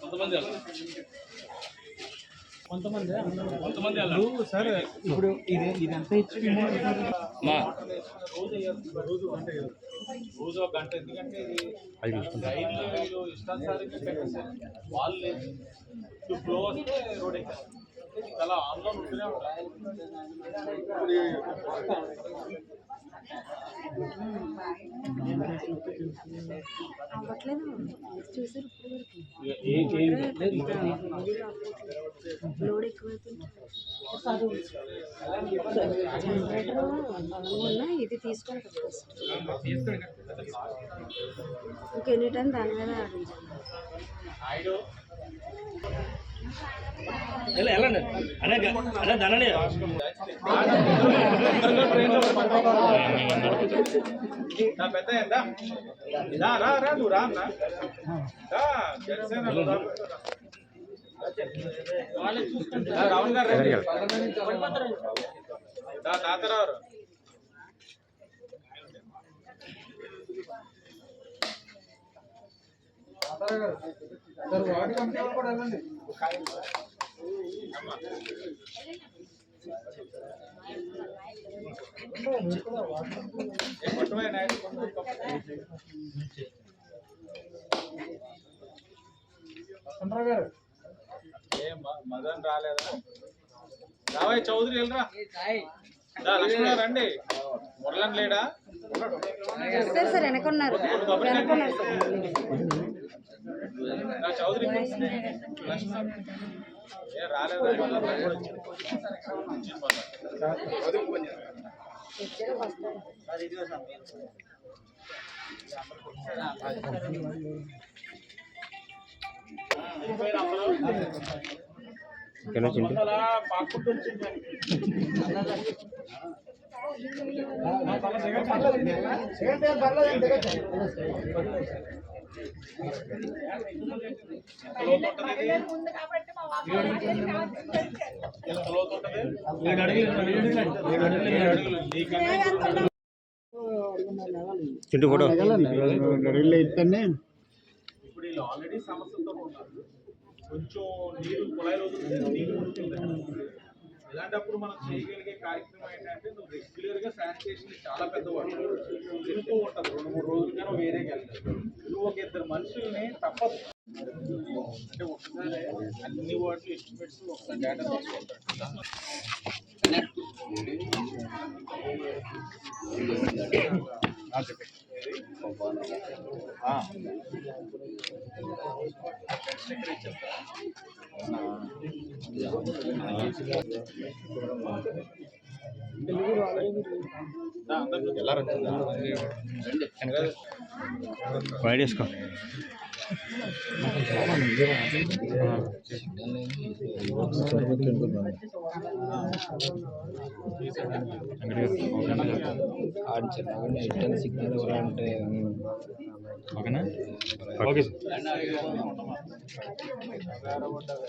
కొంతమంది కొంతమంది కొంతమంది వెళ్ళండి. సార్ ఇప్పుడు ఇది ఇదంతా ఇచ్చి మా రోజు గంట రోజు ఒక గంట ఎందుకంటే ఇది రైలు వీళ్ళు ఇష్టానుసారంగా పెట్టేశారు వాళ్ళు లేదు ఇప్పుడు ఫ్లో వస్తే రోడ్ ఎక్కారు చాలా ఆన్లో ఉంటూనే లోడ్ ఎక్కువైపోయింది జనరేటర్ ఇది తీసుకోండి ఫస్ట్ ఇంకా ఎనీ టైం దాని మీద ఆడించాలి వెళ్ళండి అనే అనే ధనని నా పెద్ద రా రా నువ్వు రా అన్న రావణ్ గారు రండి. తాతరావు రా. ఏ మొత్తమే నాయుడు మదన్ రాలేదా? రావయ్య చౌదరి వెళ్ళరా? లక్ష్మణ రండి. మురళన్ లేడా? సార్ సార్ వెనకున్నారు. వెనకున్నారు సార్ నా చౌదరి లక్ష్మణ ఏ రాలేదా చింటూ ఫోటో. ఇప్పుడు వీళ్ళు ఆల్రెడీ ఉన్నారు. కొంచెం నీరు కుళాయిలో నీరు ఉంటుంది ఇలాంటప్పుడు మనం చేయగలిగే కార్యక్రమం ఏంటంటే నువ్వు రెగ్యులర్గా శానిటేషన్ చాలా పెద్ద వర్క్ తింటూ ఉంటుంది రెండు మూడు రోజులు కానీ వేరే నువ్వు ఒక ఇద్దరు మనుషుల్ని తప్పదు. అంటే ఒకసారి అన్ని వాటిలో ఎస్టిమేట్స్ ఒకసారి డేటా எல்லாரும் వైడ్ వేసుకో సిగ్నల్ ఎవరంటే ఓకేనా ఓకే. సర్వే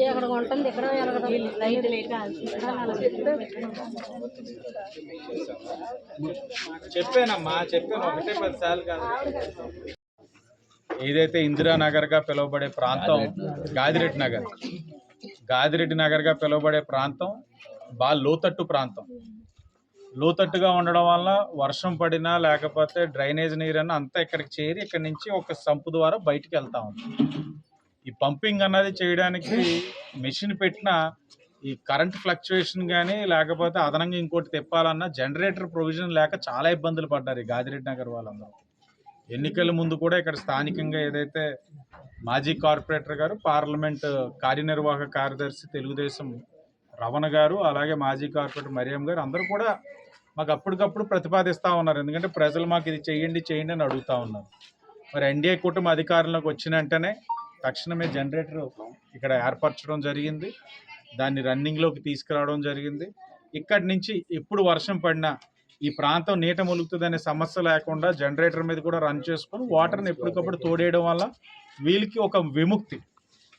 ఇక్కడ ఉంటుంది ఇక్కడ ఎరగదు లైట్ చెప్పానమ్మా చెప్పాను. ఒకటే పది సార్లు కాదు. ఏదైతే ఇందిరానగర్గా పిలువబడే ప్రాంతం గాదిరెడ్డి నగర్. గాదిరెడ్డి నగర్గా పిలువబడే ప్రాంతం బాగా లోతట్టు ప్రాంతం. లోతట్టుగా ఉండడం వల్ల వర్షం పడినా లేకపోతే డ్రైనేజ్ నీరన్నా అంతా ఇక్కడికి చేరి ఇక్కడ నుంచి ఒక సంపు ద్వారా బయటికి వెళ్తా ఉంది. ఈ పంపింగ్ అన్నది చేయడానికి మెషిన్ పెట్టిన ఈ కరెంట్ ఫ్లక్చుయేషన్ కానీ లేకపోతే అదనంగా ఇంకోటి తిప్పాలన్నా జనరేటర్ ప్రొవిజన్ లేక చాలా ఇబ్బందులు పడ్డారు ఈ గాదిరెడ్డి నగర్ వాళ్ళందరూ. ఎన్నికల ముందు కూడా ఇక్కడ స్థానికంగా ఏదైతే మాజీ కార్పొరేటర్ గారు పార్లమెంట్ కార్యనిర్వాహక కార్యదర్శి తెలుగుదేశం రమణ గారు అలాగే మాజీ కార్పొరేటర్ మరియం గారు అందరూ కూడా మాకు అప్పటికప్పుడు ప్రతిపాదిస్తూ ఉన్నారు. ఎందుకంటే ప్రజలు మాకు ఇది చేయండి చేయండి అని అడుగుతూ ఉన్నారు. మరి ఎన్డీఏ కుటుంబ అధికారంలోకి వచ్చిన వెంటనే తక్షణమే జనరేటర్ ఇక్కడ ఏర్పరచడం జరిగింది. దాన్ని రన్నింగ్లోకి తీసుకురావడం జరిగింది. ఇక్కడి నుంచి ఎప్పుడు వర్షం పడినా ఈ ప్రాంతం నీట ములుగుతుందనే సమస్య లేకుండా జనరేటర్ మీద కూడా రన్ చేసుకొని వాటర్ని ఎప్పటికప్పుడు తోడేయడం వల్ల వీళ్ళకి ఒక విముక్తి.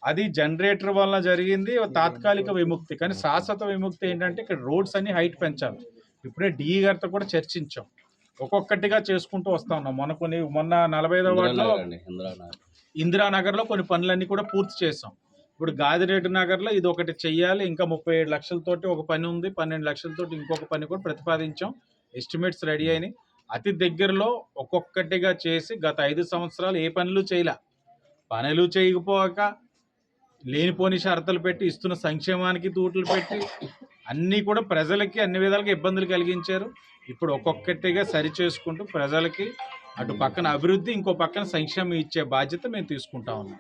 అది జనరేటర్ వల్ల జరిగింది తాత్కాలిక విముక్తి. కానీ శాశ్వత విముక్తి ఏంటంటే ఇక్కడ రోడ్స్ అన్ని హైట్ పెంచాలి. ఇప్పుడే డిఈ గారితో కూడా చర్చించాం. ఒక్కొక్కటిగా చేసుకుంటూ వస్తా ఉన్నాం. మొన్న కొన్ని మొన్న నలభై ఐదో వార్డులో ఇందిరానగర్లో కొన్ని పనులన్నీ కూడా పూర్తి చేసాం ఇప్పుడు గాదిరెడ్డి నగర్లో ఇది ఒకటి చెయ్యాలి. ఇంకా ముప్పై ఏడు లక్షలతోటి ఒక పని ఉంది. పన్నెండు లక్షలతోటి ఇంకొక పని కూడా ప్రతిపాదించాం. ఎస్టిమేట్స్ రెడీ అయినాయి. అతి దగ్గరలో ఒక్కొక్కటిగా చేసి గత ఐదు సంవత్సరాలు ఏ పనులు చేయలే. పనులు చేయకపోక లేనిపోని షరతులు పెట్టి ఇస్తున్న సంక్షేమానికి తూట్లు పెట్టి అన్నీ కూడా ప్రజలకి అన్ని విధాలుగా ఇబ్బందులు కలిగించారు. ఇప్పుడు ఒక్కొక్కటిగా సరి చేసుకుంటూ ప్రజలకి అటు పక్కన అభివృద్ధి ఇంకో పక్కన సంక్షేమం ఇచ్చే బాధ్యత మేము తీసుకుంటా ఉన్నాం.